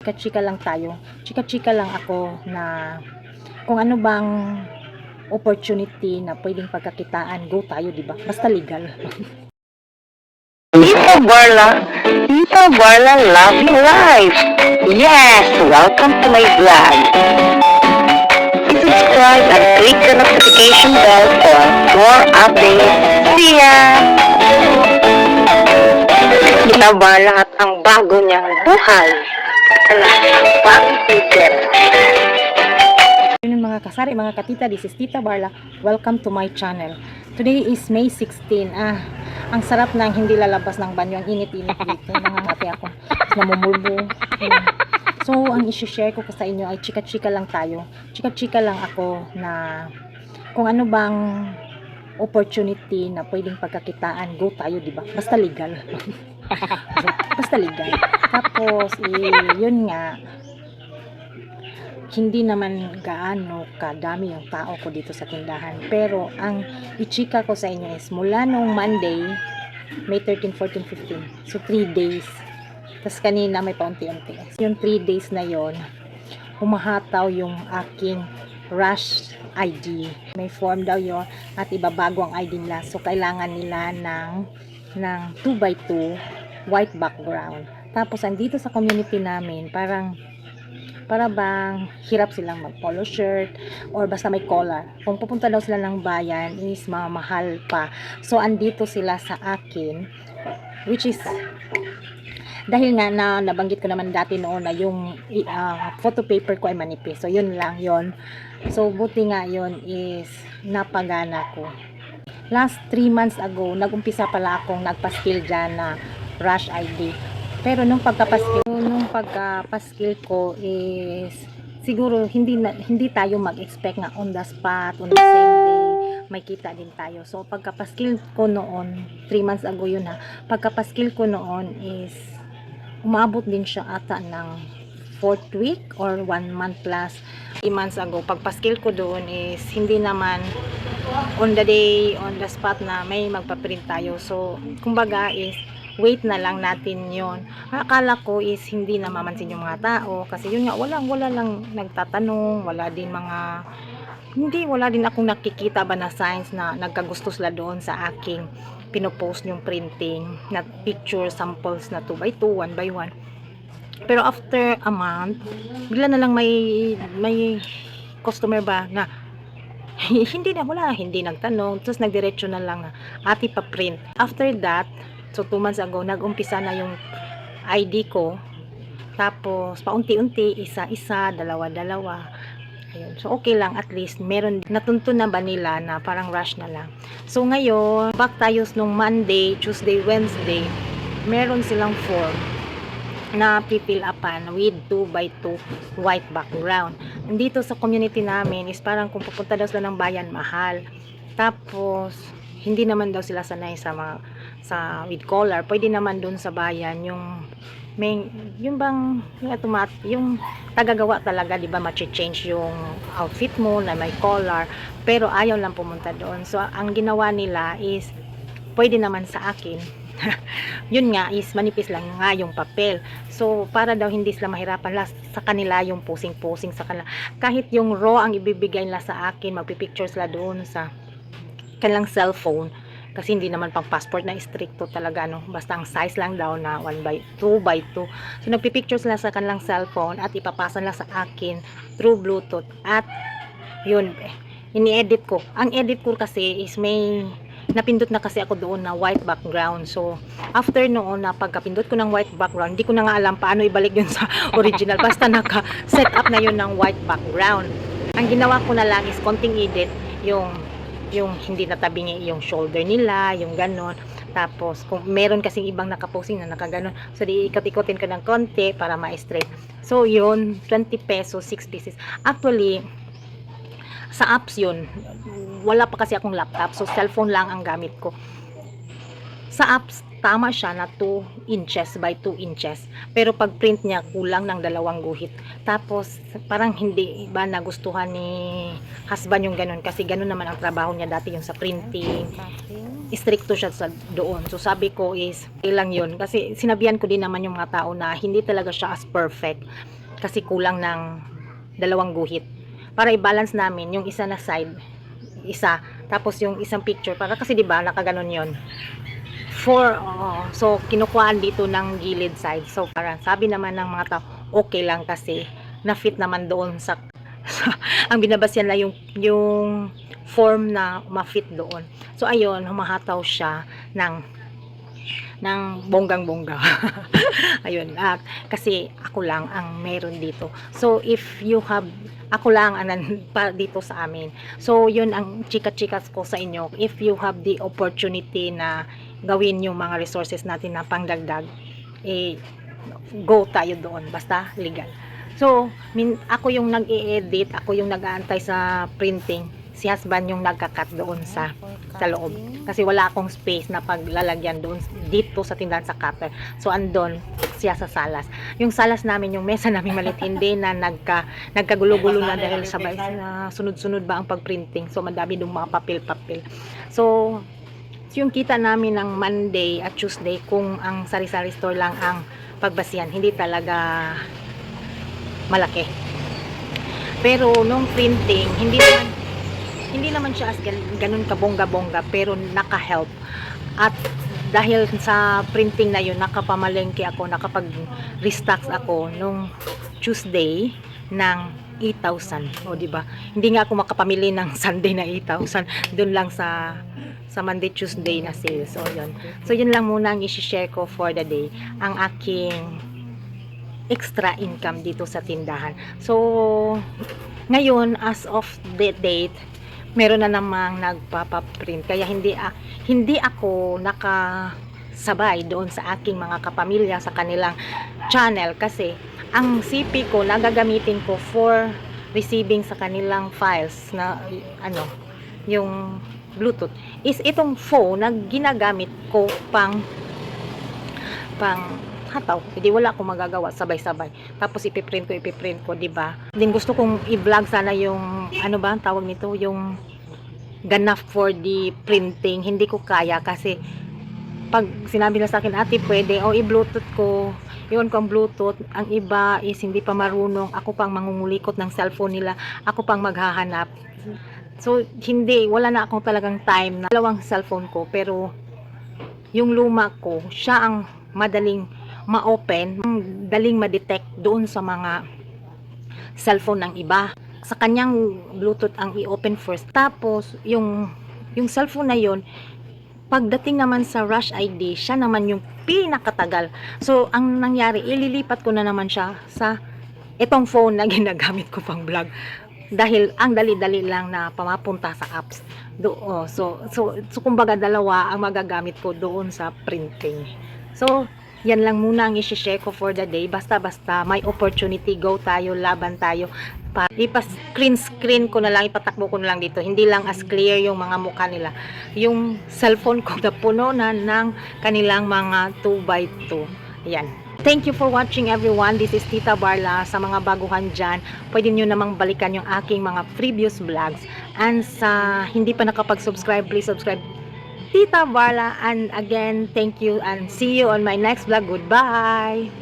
Chika-chika lang tayo. Chika-chika lang ako na kung ano bang opportunity na pwedeng pagkakitaan, go tayo, di ba? Basta legal. Tita Barla, Tita Barla Love Life. Yes, welcome to my vlog. Subscribe and click the notification bell for more updates. See ya! Tita Barla at ang bago niyang buhay. Mga kasari, mga katita, this is Tita Barla. Welcome to my channel. Today is May 16. Ah, ang sarap ng hindi lalabas ng banyo. Ang init-init dito. Nangangati ako. Namumulbo. So, ang isi-share ko sa inyo ay chika-chika lang tayo. Chika-chika lang ako na kung ano bang opportunity na pwedeng pagkakitaan, go tayo, di ba? Basta legal. Basta. Tapos, eh, yun nga, hindi naman gaano kadami yung tao ko dito sa tindahan. Pero ang ichika ko sa inyo is mula nung Monday, May 13, 14, 15. So 3 days. Tapos kanina may paunti-unti. Yung 3 days na yon humahataw yung aking rush ID. May form daw yon at ibabago ang ID nila. So kailangan nila ng ng 2x2 white background. Tapos andito sa community namin, parang para bang hirap silang mag polo shirt or basta may collar. Kung pupunta daw sila ng bayan is mamahal pa. So andito sila sa akin which is dahil nga na nabanggit ko naman dati noon na yung uh, photo paper ko ay manipis. So yun lang yon. So buti nga yon is napagana ko. Last 3 months ago, nagumpisa pala akong nagpaskil dyan na rush ID. Pero nung pagkapaskil, nung pagkapaskil ko is siguro hindi na, hindi tayo mag-expect nga on the spot, on the same day, may kita din tayo. So pagkapaskil ko noon, 3 months ago yun ha, pagkapaskil ko noon is umabot din siya ata ng 4th week or 1 month plus 3 months ago. Pagpaskil ko doon is hindi naman on the day, on the spot na may magpaprint tayo. So, kumbaga is wait na lang natin yon Akala ko is hindi na mamansin yung mga tao kasi yun nga walang wala lang nagtatanong wala din mga hindi wala din akong nakikita ba na signs na nagkagusto sila doon sa aking pinopost yung printing na picture samples na 2x2 1x1 pero after a month bigla na lang may may customer ba na hindi na wala hindi nagtanong. Tapos nagdiretso na lang na ati pa print after that So, 2 months ago, nag-umpisa na yung ID ko. Tapos, paunti-unti, isa-isa, dalawa-dalawa. Ayun. So, okay lang. At least, meron, natunto na ba nila na parang rush na lang. So, ngayon, back tayo nung Monday, Tuesday, Wednesday, meron silang form na pipil upan with 2 by 2 white background. Nandito sa community namin is parang kung pupunta daw sila ng bayan, mahal. Tapos, hindi naman daw sila sanay sa mga sa with collar. Pwede naman dun sa bayan yung may yung bang yung automat yung tagagawa talaga di ba ma-change yung outfit mo na may collar pero ayaw lang pumunta doon. So ang ginawa nila is pwede naman sa akin. Yun nga is manipis lang nga yung papel. So para daw hindi sila mahirapan la, sa kanila yung posing-posing sa kanila. Kahit yung raw ang ibibigay nila sa akin magpipicture sila doon sa kanilang cellphone kasi hindi naman pang passport na stricto talaga no? Basta ang size lang daw na 1 by 2 by 2 so nagpipicture sila sa kanilang cellphone at ipapasa nila sa akin through bluetooth. At yun ini-edit ko. Ang edit ko kasi is may napindot na kasi ako doon na white background. So after noon na pagkapindot ko ng white background hindi ko na nga alam paano ibalik yun sa original. Basta naka set up na yun ng white background. Ang ginawa ko na lang is konting edit yung yung hindi natabingi yung shoulder nila, yung ganon. Tapos, kung meron kasing ibang nakaposing na nakaganon, so di ikot-ikotin ka ng konti para ma-straight. So, yun, 20 pesos, 6 pieces. Actually, sa apps yun, wala pa kasi akong laptop, so cellphone lang ang gamit ko. Sa apps, tama siya na 2 inches by 2 inches. Pero pag print niya, kulang ng dalawang guhit. Tapos, parang hindi ba nagustuhan ni husband yung ganun. Kasi ganun naman ang trabaho niya dati yung sa printing. Stricto siya sa doon. So, sabi ko is, ilang yun. Kasi sinabihan ko din naman yung mga tao na hindi talaga siya as perfect. Kasi kulang ng dalawang guhit. Para i-balance namin yung isa na side, isa. Tapos yung isang picture, para kasi 'di ba nakaganon 'yon. Four, oo. so kinukuhaan dito ng gilid side. So para sabi naman ng mga tao, okay lang kasi na-fit naman doon sa, sa ang binabasyan na yung yung form na ma-fit doon. So ayun, humahataw siya ng ng bonggang-bongga. ayun, at kasi ako lang ang meron dito. So if you have ako lang anan pa dito sa amin. So yun ang chika-chikas ko sa inyo. If you have the opportunity na gawin yung mga resources natin na pangdagdag, eh, go tayo doon. Basta legal. So, min, ako yung nag-i-edit, ako yung nag-aantay sa printing. Si husband yung nagka-cut doon sa sa loob. Kasi wala akong space na paglalagyan doon dito sa tindahan sa cutter. So andon siya sa salas. Yung salas namin, yung mesa namin malit hindi na nagka nagkagulo-gulo na dahil sabay na sunod-sunod ba ang pagprinting. So madami dong mga papel-papel. So yung kita namin ng Monday at Tuesday kung ang sari-sari store lang ang pagbasihan, hindi talaga malaki. Pero nung printing, hindi naman hindi naman siya as gan- ganun kabongga-bongga pero naka-help. At dahil sa printing na yun, nakapamalengke ako, nakapag-restocks ako nung Tuesday ng 8,000. O, di ba? Hindi nga ako makapamili ng Sunday na 8,000. Doon lang sa sa Monday, Tuesday na sale. So, yun. So, yun lang muna ang isi-share ko for the day. Ang aking extra income dito sa tindahan. So, ngayon, as of the date, meron na namang nagpapaprint. Kaya hindi, a- hindi ako nakasabay doon sa aking mga kapamilya sa kanilang channel kasi ang CP ko nagagamitin ko for receiving sa kanilang files na ano yung Bluetooth is itong phone na ginagamit ko pang pang hataw. Hindi wala akong magagawa sabay-sabay. Tapos ipiprint ko, ipiprint ko, 'di ba? Din gusto kong i-vlog sana yung ano ba ang tawag nito, yung ganap for the printing. Hindi ko kaya kasi pag sinabi na sa akin, ate, pwede, o i-bluetooth ko, yun ko ang bluetooth, ang iba is hindi pa marunong, ako pang mangungulikot ng cellphone nila, ako pang maghahanap. So, hindi, wala na akong talagang time na dalawang cellphone ko, pero yung luma ko, siya ang madaling ma-open, daling ma-detect doon sa mga cellphone ng iba. Sa kanyang Bluetooth ang i-open first. Tapos, yung, yung cellphone na yon pagdating naman sa Rush ID, siya naman yung pinakatagal. So, ang nangyari, ililipat ko na naman siya sa itong phone na ginagamit ko pang vlog. Dahil ang dali-dali lang na pamapunta sa apps. Do, oh, so, so, so, kumbaga dalawa ang magagamit ko doon sa printing. So, yan lang muna ang isi-share ko for the day. Basta-basta may opportunity, go tayo, laban tayo. Pa, ipa-screen screen ko na lang, ipatakbo ko na lang dito. Hindi lang as clear yung mga mukha nila. Yung cellphone ko na puno na ng kanilang mga 2x2. Yan. Thank you for watching everyone. This is Tita Barla. Sa mga baguhan dyan, pwede nyo namang balikan yung aking mga previous vlogs. And sa hindi pa nakapag-subscribe, please subscribe Tita Barla. And again, thank you and see you on my next vlog. Goodbye!